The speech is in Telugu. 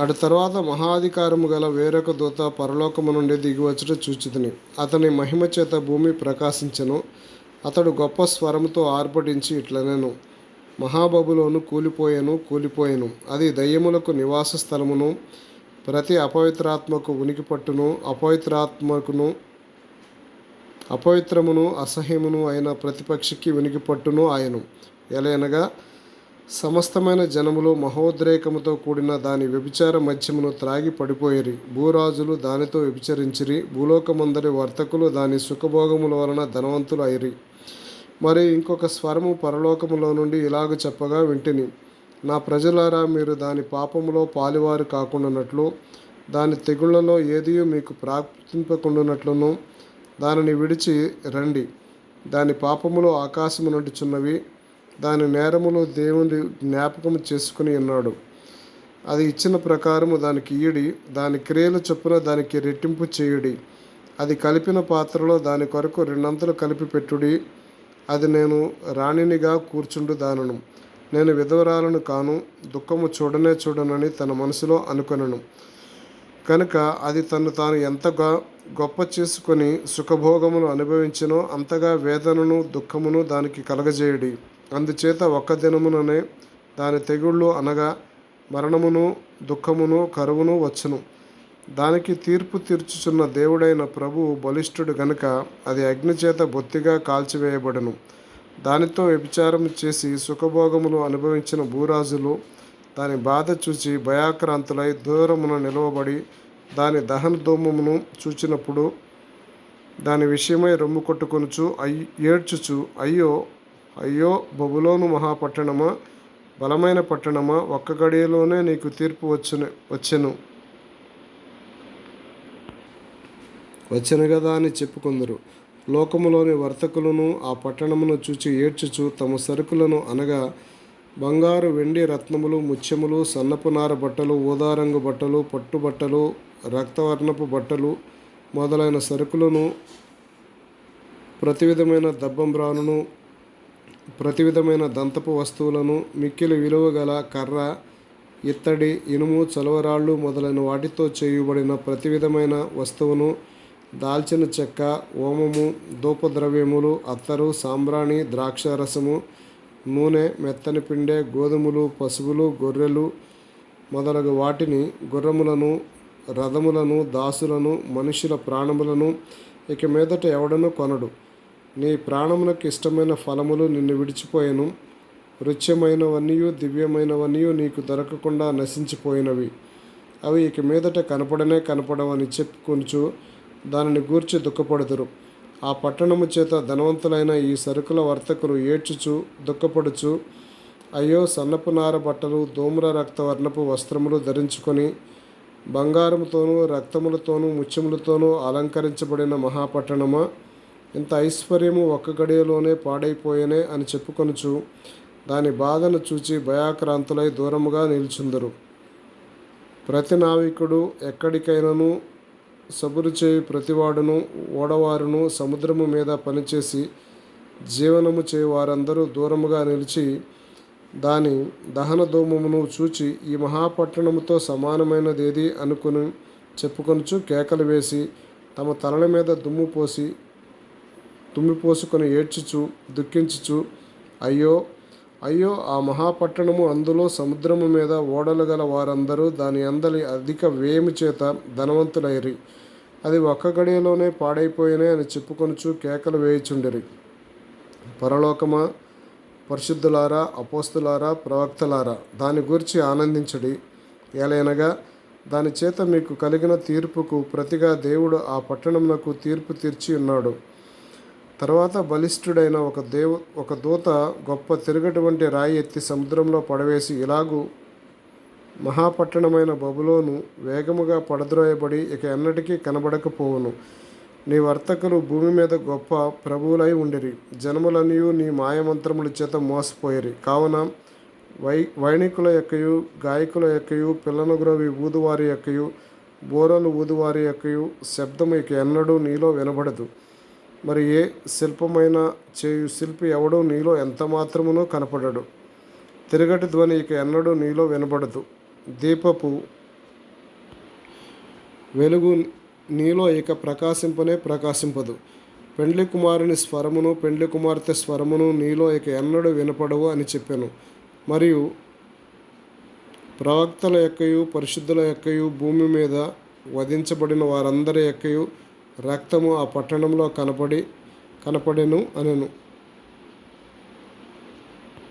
అటు తర్వాత మహాధికారము గల వేరొక దూత పరలోకము నుండి దిగివచ్చుట చూచితిని. అతని మహిమ చేత భూమి ప్రకాశించెను. అతడు గొప్ప స్వరముతో ఆర్భటించి ఇట్లనెను. మహాబబులోను కూలిపోయాను కూలిపోయాను. అది దయ్యములకు నివాస స్థలమును ప్రతి అపవిత్రాత్మకు ఉనికి పట్టును అపవిత్రాత్మకును అపవిత్రమును అసహ్యమును అయిన ప్రతిపక్షికి ఉనికి పట్టును ఆయను ఎలయనగా సమస్తమైన జనములు మహోద్రేకముతో కూడిన దాని వ్యభిచార మధ్యమును త్రాగి పడిపోయిరి. భూరాజులు దానితో వ్యభిచరించిరి. భూలోకమందరి వర్తకులు దాని సుఖభోగముల వలన ధనవంతులు అయిరి మరి ఇంకొక స్వరము పరలోకములో నుండి ఇలాగ చెప్పగా వింటిని. నా ప్రజలారా మీరు దాని పాపములో పాలివారు కాకుండానట్లు దాని తెగుళ్ళలో ఏదియూ మీకు ప్రాప్తింపకుండానట్లును దానిని విడిచి రండి. దాని పాపములో ఆకాశము నుండి దాని నేరములు దేవుని జ్ఞాపకం చేసుకుని ఉన్నాడు. అది ఇచ్చిన ప్రకారము దానికి ఈడి దాని క్రియలు చొప్పున దానికి రెట్టింపు చేయుడి. అది కలిపిన పాత్రలో దాని కొరకు రెండంతలు కలిపి పెట్టుడి. అది నేను రాణినిగా కూర్చుండు దానను. నేను విధవరాలను కాను దుఃఖము చూడనే చూడనని తన మనసులో అనుకొనను. కనుక అది తను తాను ఎంతగా గొప్ప చేసుకొని సుఖభోగమును అనుభవించినో అంతగా వేదనను దుఃఖమును దానికి కలగజేయడి. అందుచేత ఒక్క దినముననే దాని తెగుళ్ళు అనగా మరణమును దుఃఖమును కరువును వచ్చును. దానికి తీర్పు తీర్చుచున్న దేవుడైన ప్రభువు బలిష్ఠుడు గనుక అది అగ్నిచేత బొత్తిగా కాల్చివేయబడును. దానితో వ్యభిచారం చేసి సుఖభోగములు అనుభవించిన భూరాజులు దాని బాధ చూచి భయాక్రాంతులై దూరమున నిలవబడి దాని దహన ధూమమును చూచినప్పుడు దాని విషయమై రొమ్ము కొట్టుకొనుచు అయ్యి ఏడ్చుచు అయ్యో అయ్యో బబులోను మహాపట్టణమా? బలమైన పట్టణమా? ఒక్క గడియలోనే నీకు తీర్పు వచ్చును వచ్చెను. వచ్చెను కదా అని చెప్పుకుందరు లోకములోని వర్తకులను ఆ పట్టణమును చూచి ఏడ్చుచు తమ సరుకులను అనగా బంగారు వెండి రత్నములు ముత్యములు సన్నపు నార బట్టలు ఊదారంగు బట్టలు పట్టు బట్టలు రక్తవర్ణపు బట్టలు మొదలైన సరుకులను ప్రతి విధమైన దబ్బం దబ్బంబ్రానును ప్రతి విధమైన దంతపు వస్తువులను మిక్కిలి విలువ గల కర్ర ఇత్తడి ఇనుము చలవరాళ్ళు మొదలైన వాటితో చేయబడిన ప్రతి విధమైన వస్తువును దాల్చిన చెక్క ఓమము ధూపద్రవ్యములు అత్తరు సాంబ్రాణి ద్రాక్ష రసము నూనె మెత్తని పిండే గోధుమలు పశువులు గొర్రెలు మొదలగు వాటిని గుర్రములను రథములను దాసులను మనుషుల ప్రాణములను ఇక మీదట ఎవడను కొనడు. నీ ప్రాణమునకు ఇష్టమైన ఫలములు నిన్ను విడిచిపోయెను. రుచ్యమైనవన్నీ దివ్యమైనవన్నీ నీకు దొరకకుండా నశించిపోయినవి. అవి ఇక మీదట కనపడనే కనపడవని చెప్పుకొనుచు దానిని గూర్చి దుఃఖపడుదురు. ఆ పట్టణము చేత ధనవంతులైన ఈ సరుకుల వర్తకులు ఏడ్చుచు దుఃఖపడుచు అయ్యో సన్నపు నార బట్టలు ధూమ్ర రక్త వర్ణపు వస్త్రములు ధరించుకొని బంగారముతోనూ రక్తములతోనూ ముత్యములతోనూ అలంకరించబడిన మహాపట్టణమా? ఇంత ఐశ్వర్యము ఒక్క గడియలోనే పాడైపోయేనే అని చెప్పుకొనుచు దాని బాధను చూచి భయాక్రాంతులై దూరముగా నిల్చుందరు. ప్రతి నావికుడు ఎక్కడికైనాను సబురు చేయి ప్రతివాడును ఓడవారును సముద్రము మీద పనిచేసి జీవనము చేయి వారందరూ దూరముగా నిలిచి దాని దహన ధూమమును చూచి ఈ మహాపట్టణముతో సమానమైనదేది అనుకుని చెప్పుకొనుచు కేకలు వేసి తమ తలల మీద దుమ్ము పోసి తుమ్మిపోసుకొని ఏడ్చుచు దుఃఖించుచు అయ్యో అయ్యో ఆ మహాపట్టణము అందులో సముద్రము మీద ఓడలు గల వారందరూ దాని అందలి అధిక వేమి చేత ధనవంతులైరి. అది ఒక్క గడియలోనే పాడైపోయినాయి అని చెప్పుకొనుచు కేకలు వేయుచుండిరి. పరలోకమా పరిశుద్ధులారా అపోస్తులారా ప్రవక్తలారా దాని గురించి ఆనందించడి. ఎలైనగా దాని చేత మీకు కలిగిన తీర్పుకు ప్రతిగా దేవుడు ఆ పట్టణమునకు తీర్పు తీర్చి ఉన్నాడు. తర్వాత బలిష్ఠుడైన ఒక దేవు ఒక దూత గొప్ప తిరగటువంటి రాయి ఎత్తి సముద్రంలో పడవేసి ఇలాగూ మహాపట్టణమైన బబులోను వేగముగా పడద్రోయబడి ఇక ఎన్నటికీ కనబడకపోవును. నీ వర్తకులు భూమి మీద గొప్ప ప్రభువులై ఉండిరి. జనములనియు నీ మాయమంత్రముల చేత మోసపోయిరి. కావున వై వైణికుల యొక్కయు గాయకుల యొక్కయు పిల్లనగురవి ఊదువారి యొక్కయు బోరలు ఊదువారి యొక్కయు శబ్దము ఇక ఎన్నడూ నీలో వినబడదు. మరి ఏ శిల్పమైన చేయు శిల్పి ఎవడో నీలో ఎంత మాత్రమునో కనపడడు. తిరగటి ధ్వని ఇక ఎన్నడూ నీలో వినబడదు. దీపపు వెలుగు నీలో ఇక ప్రకాశింపనే ప్రకాశింపదు. పెండ్లి కుమారుని స్వరమును పెండ్లి కుమార్తె స్వరమును నీలో ఇక ఎన్నడూ వినపడవు అని చెప్పాను. మరియు ప్రవక్తల యొక్కయు పరిశుద్ధుల యొక్కయు భూమి మీద వధించబడిన వారందరి యొక్కయు రక్తము ఆ పట్టణంలో కనపడి కనపడెను అనెను.